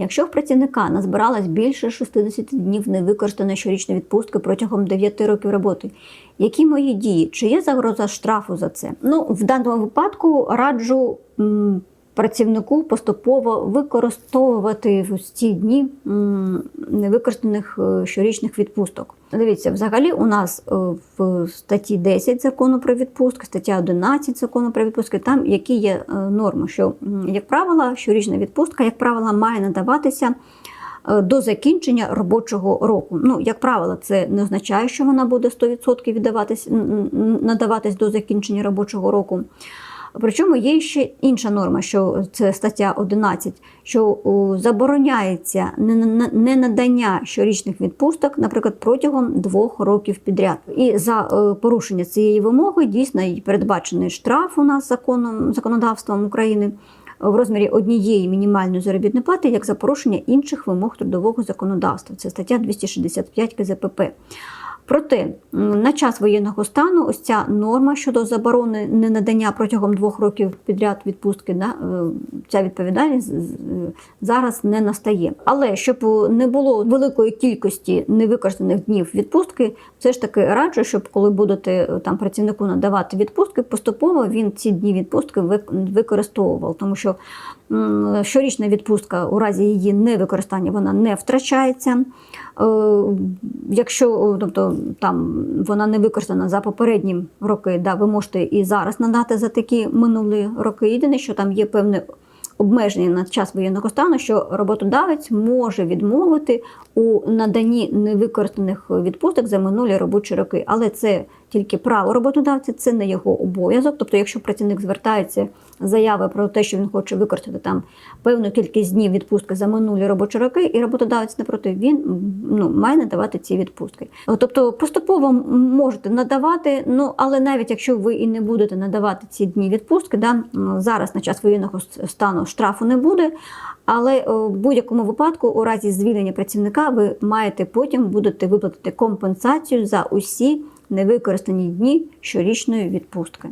Якщо в працівника назбиралось більше 60 днів невикористаної щорічної відпустки протягом 9 років роботи, які мої дії? Чи є загроза штрафу за це? Ну, в даному випадку раджу працівнику поступово використовувати в ці дні невикористаних е, щорічних відпусток. Дивіться, взагалі у нас е, в статті 10 закону про відпустки, стаття 11 закону про відпустки, там які є е, норми, що, як правило, щорічна відпустка, як правило, має надаватися до закінчення робочого року. Ну, як правило, це не означає, що вона буде 100% віддаватись, надаватись до закінчення робочого року. Причому є ще інша норма, що це стаття 11, що забороняється не- надання щорічних відпусток, наприклад, протягом двох років підряд. І за е, порушення цієї вимоги дійсно і передбачений штраф у нас законом законодавством України в розмірі однієї мінімальної заробітної плати як за порушення інших вимог трудового законодавства. Це стаття 265 КЗПП. Проте на час воєнного стану ось ця норма щодо заборони ненадання протягом двох років підряд відпустки, да, е, ця відповідальність зараз не настає. Але щоб не було великої кількості невикористаних днів відпустки, все ж таки раджу, щоб коли будете е, там працівнику надавати відпустки, поступово він ці дні відпустки вик- використовував, тому що щорічна відпустка у разі її невикористання вона не втрачається. Е, Якщо тобто, там вона не використана за попередні роки, да, ви можете і зараз надати за такі минулі роки. Єдине, що там є певне обмеження на час воєнного стану, що роботодавець може відмовити у наданні невикористаних відпусток за минулі робочі роки, але це тільки право роботодавця, це не його обов'язок. Тобто, якщо працівник звертається заяви про те, що він хоче використати там певну кількість днів відпустки за минулі робочі роки, і роботодавець не проти, він ну, має надавати ці відпустки. Тобто поступово можете надавати, ну але навіть якщо ви і не будете надавати ці дні відпустки, да, зараз на час воєнного стану штрафу не буде. Але е, в будь-якому випадку, у разі звільнення працівника, ви маєте потім будете виплатити компенсацію за усі невикористані дні щорічної відпустки.